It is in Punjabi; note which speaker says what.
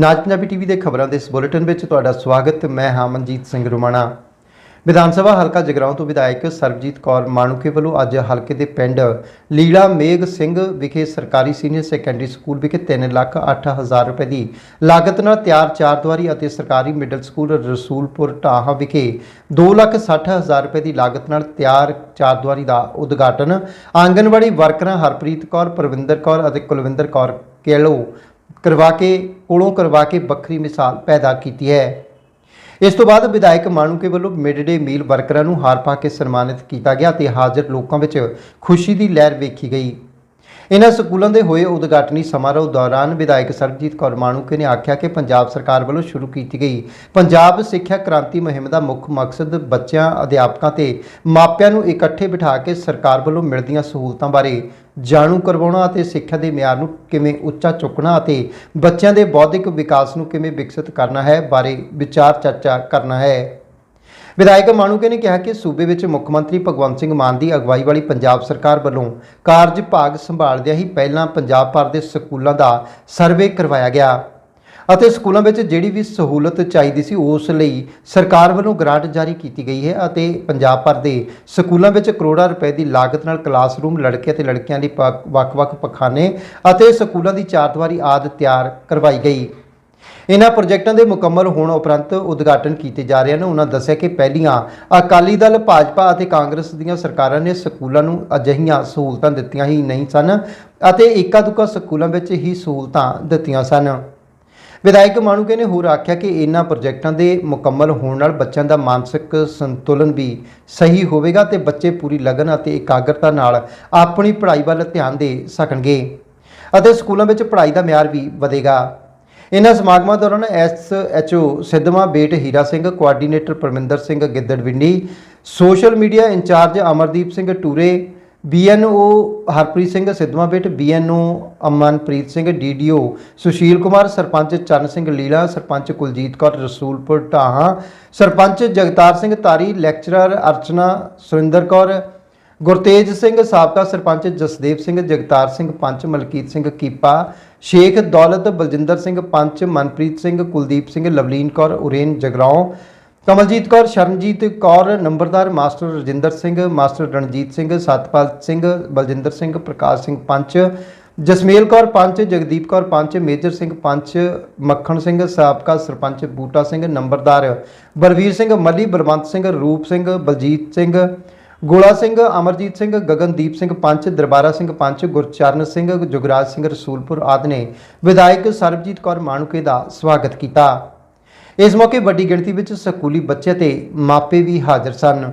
Speaker 1: ਨਾਜ ਪੰਜਾਬੀ ਟੀਵੀ ਦੇ ਖਬਰਾਂ ਦੇ ਇਸ ਬੁਲੇਟਿਨ ਵਿੱਚ ਤੁਹਾਡਾ ਸਵਾਗਤ, ਮੈਂ ਹਾਂ ਮਨਜੀਤ ਸਿੰਘ ਰੁਮਾਣਾ। ਵਿਧਾਨ ਸਭਾ ਹਲਕਾ ਜਗਰਾਉਂ ਤੋਂ ਵਿਧਾਇਕ ਸਰਬਜੀਤ ਕੌਰ ਮਾਣੂਕੇ ਵੱਲੋਂ ਅੱਜ ਹਲਕੇ ਦੇ ਪਿੰਡ ਲੀਲਾ ਮੇਘ ਸਿੰਘ ਵਿਖੇ ਸਰਕਾਰੀ ਸੀਨੀਅਰ ਸੈਕੰਡਰੀ ਸਕੂਲ ਵਿਖੇ 3 ਲੱਖ 8 ਹਜ਼ਾਰ ਰੁਪਏ ਦੀ ਲਾਗਤ ਨਾਲ ਤਿਆਰ ਚਾਰ ਦੀਵਾਰੀ ਅਤੇ ਸਰਕਾਰੀ ਮਿਡਲ ਸਕੂਲ ਰਸੂਲਪੁਰ ਢਾਹਾਂ ਵਿਖੇ 2 ਲੱਖ 60 ਹਜ਼ਾਰ ਰੁਪਏ ਦੀ ਲਾਗਤ ਨਾਲ ਤਿਆਰ ਚਾਰ ਦੁਆਰੀ ਦਾ ਉਦਘਾਟਨ। ਆਂਗਨਵਾੜੀ ਵਰਕਰਾਂ ਹਰਪ੍ਰੀਤ ਕੌਰ, ਪ੍ਰਵਿੰਦਰ ਕੌਰ ਅਤੇ ਕੁਲਵਿੰਦਰ ਕੌਰ ਕੇਲੋ ਕਰਵਾ ਕੇ, ਕੋਲੋਂ ਕਰਵਾ ਕੇ ਵੱਖਰੀ ਮਿਸਾਲ ਪੈਦਾ ਕੀਤੀ ਹੈ। ਇਸ ਤੋਂ ਬਾਅਦ ਵਿਧਾਇਕ ਮਾਣੂਕੇ ਵੱਲੋਂ ਮਿਡ ਡੇ ਮੀਲ ਵਰਕਰਾਂ ਨੂੰ ਹਾਰ ਪਾ ਕੇ ਸਨਮਾਨਿਤ ਕੀਤਾ ਗਿਆ ਤੇ ਹਾਜ਼ਰ ਲੋਕਾਂ ਵਿੱਚ ਖੁਸ਼ੀ ਦੀ ਲਹਿਰ ਵੇਖੀ ਗਈ। ਇਹਨਾਂ ਸਕੂਲਾਂ ਦੇ ਹੋਏ ਉਦਘਾਟਨੀ ਸਮਾਰੋਹ ਦੌਰਾਨ ਵਿਧਾਇਕ ਸਰਬਜੀਤ ਕੌਰ ਮਾਣੂਕੇ ਨੇ ਆਖਿਆ ਕਿ ਪੰਜਾਬ ਸਰਕਾਰ ਵੱਲੋਂ ਸ਼ੁਰੂ ਕੀਤੀ ਗਈ। ਪੰਜਾਬ ਸਿੱਖਿਆ ਕ੍ਰਾਂਤੀ ਮੁਹਿੰਮ ਦਾ ਮੁੱਖ ਮਕਸਦ ਬੱਚਿਆਂ, ਅਧਿਆਪਕਾਂ ਤੇ ਮਾਪਿਆਂ ਨੂੰ ਇਕੱਠੇ ਬਿਠਾ ਕੇ ਸਰਕਾਰ ਵੱਲੋਂ ਮਿਲਦੀਆਂ ਸਹੂਲਤਾਂ ਬਾਰੇ ਜਾਣੂ ਕਰਵਾਉਣਾ ਅਤੇ ਸਿੱਖਿਆ ਦੇ ਮਿਆਰ ਨੂੰ ਕਿਵੇਂ ਉੱਚਾ ਚੁੱਕਣਾ ਅਤੇ ਬੱਚਿਆਂ ਦੇ ਬੌਧਿਕ ਵਿਕਾਸ ਨੂੰ ਕਿਵੇਂ ਵਿਕਸਿਤ ਕਰਨਾ ਹੈ ਬਾਰੇ ਵਿਚਾਰ ਚਰਚਾ ਕਰਨਾ ਹੈ। ਵਿਧਾਇਕ ਮਾਣੂਕੇ ਨੇ ਕਿਹਾ ਕਿ ਸੂਬੇ ਵਿੱਚ ਮੁੱਖ ਮੰਤਰੀ ਭਗਵੰਤ ਸਿੰਘ ਮਾਨ ਦੀ ਅਗਵਾਈ ਵਾਲੀ ਪੰਜਾਬ ਸਰਕਾਰ ਵੱਲੋਂ ਕਾਰਜ ਭਾਗ ਸੰਭਾਲਦਿਆਂ ਹੀ ਪਹਿਲਾਂ ਪੰਜਾਬ ਭਰ ਦੇ ਸਕੂਲਾਂ ਦਾ ਸਰਵੇ ਕਰਵਾਇਆ ਗਿਆ। ਅਤੇ ਸਕੂਲਾਂ ਵਿੱਚ ਜਿਹੜੀ ਵੀ ਸਹੂਲਤ ਚਾਹੀਦੀ ਸੀ, ਉਸ ਲਈ ਸਰਕਾਰ ਵੱਲੋਂ ਗ੍ਰਾਂਟ ਜਾਰੀ ਕੀਤੀ ਗਈ ਹੈ ਅਤੇ ਪੰਜਾਬ ਭਰ ਦੇ ਸਕੂਲਾਂ ਵਿੱਚ ਕਰੋੜਾਂ ਰੁਪਏ ਦੀ ਲਾਗਤ ਨਾਲ ਕਲਾਸਰੂਮ ਲੜਕੇ ਅਤੇ ਲੜਕੀਆਂ ਲਈ ਪੱਕ- ਵੱਖ-ਵੱਖ ਪਖਾਨੇ ਅਤੇ ਸਕੂਲਾਂ ਦੀ ਚਾਰਦੀਵਾਰੀ ਆਦਿ ਤਿਆਰ ਕਰਵਾਈ ਗਈ। ਇਹਨਾਂ ਪ੍ਰੋਜੈਕਟਾਂ ਦੇ ਮੁਕੰਮਲ ਹੋਣ ਉਪਰੰਤ ਉਦਘਾਟਨ ਕੀਤੇ ਜਾ ਰਹੇ ਹਨ। ਉਹਨਾਂ ਦੱਸਿਆ ਕਿ ਪਹਿਲੀਆਂ ਅਕਾਲੀ ਦਲ, ਭਾਜਪਾ ਅਤੇ ਕਾਂਗਰਸ ਦੀਆਂ ਸਰਕਾਰਾਂ ਨੇ ਸਕੂਲਾਂ ਨੂੰ ਅਜਿਹੀਆਂ ਸਹੂਲਤਾਂ ਦਿੱਤੀਆਂ ਹੀ ਨਹੀਂ ਸਨ ਅਤੇ ਇੱਕਾ ਦੁੱਕਾ ਸਕੂਲਾਂ ਵਿੱਚ ਹੀ ਸਹੂਲਤਾਂ ਦਿੱਤੀਆਂ ਸਨ। ਵਿਧਾਇਕ ਮਾਣੂਕੇ ਨੇ ਹੋਰ ਆਖਿਆ ਕਿ ਇਹਨਾਂ ਪ੍ਰੋਜੈਕਟਾਂ ਦੇ ਮੁਕੰਮਲ ਹੋਣ ਨਾਲ ਬੱਚਿਆਂ ਦਾ ਮਾਨਸਿਕ ਸੰਤੁਲਨ ਵੀ ਸਹੀ ਹੋਵੇਗਾ ਤੇ ਬੱਚੇ ਪੂਰੀ ਲਗਨ ਅਤੇ ਇਕਾਗਰਤਾ ਨਾਲ ਆਪਣੀ ਪੜ੍ਹਾਈ ਵੱਲ ਧਿਆਨ ਦੇ ਸਕਣਗੇ ਅਤੇ ਸਕੂਲਾਂ ਵਿੱਚ ਪੜ੍ਹਾਈ ਦਾ ਮਿਆਰ ਵੀ ਵਧੇਗਾ। ਇਹਨਾਂ ਸਮਾਗਮਾਂ ਦੌਰਾਨ S SHO Sidhwan Bet Hira Singh coordinator Parminder Singh Giddarwindi social media incharge Amardeep Singh Toore BNO Harpreet Singh Sidhwan Bet BNO Amanpreet Singh DDO Sushil Kumar, sarpanch Charan Singh Leela, sarpanch Kuljit Kaur, Rasulpur Dhahan, sarpanch Jagtar Singh Tari lecturer Archana Surinder Kaur Gurtej Singh, ਸਾਬਕਾ ਸਰਪੰਚ ਜਸਦੇਵ ਸਿੰਘ, ਜਗਤਾਰ ਸਿੰਘ, ਪੰਚ ਮਲਕੀਤ ਸਿੰਘ, ਕੀਪਾ, ਸ਼ੇਖ ਦੌਲਤ, ਬਲਜਿੰਦਰ ਸਿੰਘ, ਪੰਚ ਮਨਪ੍ਰੀਤ ਸਿੰਘ, ਕੁਲਦੀਪ ਸਿੰਘ, ਲਵਲੀਨ ਕੌਰ, ਉਰੇਨ ਜਗਰਾਉਂ, ਕਮਲਜੀਤ ਕੌਰ, ਸ਼ਰਨਜੀਤ ਕੌਰ, ਨੰਬਰਦਾਰ master Rajinder Singh, master Ranjit Singh, Satpal Singh, Baljinder Singh, Parkash Singh, panch, Jasmel Kaur, panch, Jagdeep Kaur, panch, Major Singh, panch, Makhan Singh, ਸਾਬਕਾ ਸਰਪੰਚ ਬੂਟਾ ਸਿੰਘ, ਨੰਬਰਦਾਰ ਬਲਵੀਰ ਸਿੰਘ, ਮੱਲੀ, ਬਲਵੰਤ ਸਿੰਘ, ਰੂਪ ਸਿੰਘ, ਬਲਜੀਤ ਸਿੰਘ ਗੋਲਾ ਸਿੰਘ, ਅਮਰਜੀਤ ਸਿੰਘ, ਗਗਨਦੀਪ ਸਿੰਘ ਪੰਚ, ਦਰਬਾਰਾ ਸਿੰਘ ਪੰਚ, ਗੁਰਚਰਨ ਸਿੰਘ, ਜੁਗਰਾਜ ਸਿੰਘ, ਰਸੂਲਪੁਰ ਆਦਿ ਨੇ ਵਿਧਾਇਕ ਸਰਬਜੀਤ ਕੌਰ ਮਾਣੂਕੇ ਦਾ ਸਵਾਗਤ ਕੀਤਾ। ਇਸ ਮੌਕੇ ਵੱਡੀ ਗਿਣਤੀ ਵਿੱਚ ਸਕੂਲੀ ਬੱਚੇ ਤੇ ਮਾਪੇ ਵੀ ਹਾਜ਼ਰ ਸਨ।